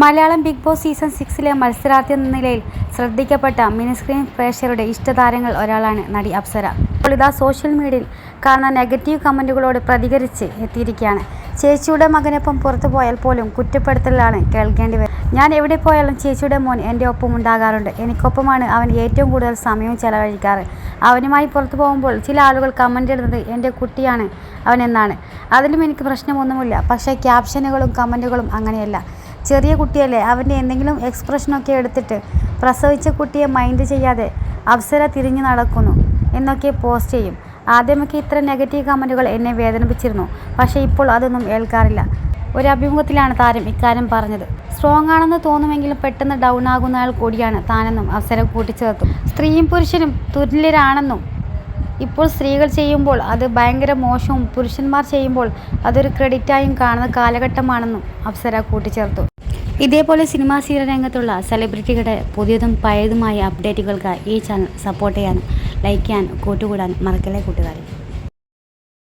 Malayalam big Boss season സിക്സിലെ മത്സരാർത്ഥി എന്ന നിലയിൽ ശ്രദ്ധിക്കപ്പെട്ട മിനിസ്ക്രീൻ പ്രേക്ഷകരുടെ ഇഷ്ടതാരങ്ങൾ ഒരാളാണ് നടി അപ്സര. ഇപ്പോൾ ഇതാ സോഷ്യൽ മീഡിയയിൽ കാണുന്ന നെഗറ്റീവ് കമന്റുകളോട് പ്രതികരിച്ച് എത്തിയിരിക്കുകയാണ്. ചേച്ചിയുടെ മകനൊപ്പം പുറത്തു പോയാൽ പോലും കുറ്റപ്പെടുത്തലാണ് കേൾക്കേണ്ടി വരുന്നത് ഞാൻ എവിടെ പോയാലും ചേച്ചിയുടെ മോൻ എന്റെ ഒപ്പം ഉണ്ടാകാറുണ്ട്. എനിക്കൊപ്പമാണ് അവൻ ഏറ്റവും കൂടുതൽ സമയവും ചെലവഴിക്കാറ്. അവനുമായി പുറത്തു പോകുമ്പോൾ ചില ആളുകൾ കമന്റ് ഇടുന്നത് എന്റെ കുട്ടിയാണ് അവനെന്നാണ്. അതിലും എനിക്ക് പ്രശ്നമൊന്നുമില്ല. പക്ഷേ ക്യാപ്ഷനുകളും കമന്റുകളും അങ്ങനെയല്ല. ചെറിയ കുട്ടിയല്ലേ അവന്റെ എന്തെങ്കിലും എക്സ്പ്രഷനൊക്കെ എടുത്തിട്ട് പ്രസവിച്ച കുട്ടിയെ മൈൻഡ് ചെയ്യാതെ അപ്സര തിരിഞ്ഞു നടക്കുന്നു. എന്നൊക്കെ പോസ്റ്റ് ചെയ്യും. ആദ്യമൊക്കെ ഇത്ര നെഗറ്റീവ് കമന്റുകൾ എന്നെ വേദനിപ്പിച്ചിരുന്നു. പക്ഷേ ഇപ്പോൾ അതൊന്നും ഏൽക്കാറില്ല. ഒരു അഭിമുഖത്തിലാണ് താരം ഇക്കാര്യം പറഞ്ഞത്. സ്ട്രോങ് ആണെന്ന് തോന്നുമെങ്കിലും പെട്ടെന്ന് ഡൗൺ ആകുന്ന ആൾ കൂടിയാണ് താനെന്നും അവസരം കൂട്ടിച്ചേർത്തു. സ്ത്രീയും പുരുഷനും തുല്യരാണെന്നും ഇപ്പോൾ സ്ത്രീകൾ ചെയ്യുമ്പോൾ അത് ഭയങ്കര മോശവും പുരുഷന്മാർ ചെയ്യുമ്പോൾ അതൊരു ക്രെഡിറ്റായും കാണുന്ന കാലഘട്ടമാണെന്നും അപ്സര കൂട്ടിച്ചേർത്തു. ഇതേപോലെ സിനിമാ സീരിയൽ രംഗത്തുള്ള സെലിബ്രിറ്റികളുടെ പുതിയതും പഴയതുമായ അപ്ഡേറ്റുകൾക്ക് ഈ ചാനൽ സപ്പോർട്ട് ചെയ്യാനും ലൈക്ക് ചെയ്യാനും കൂട്ടുകൂടാനും മറക്കല്ലേ കൂട്ടുകാരെ?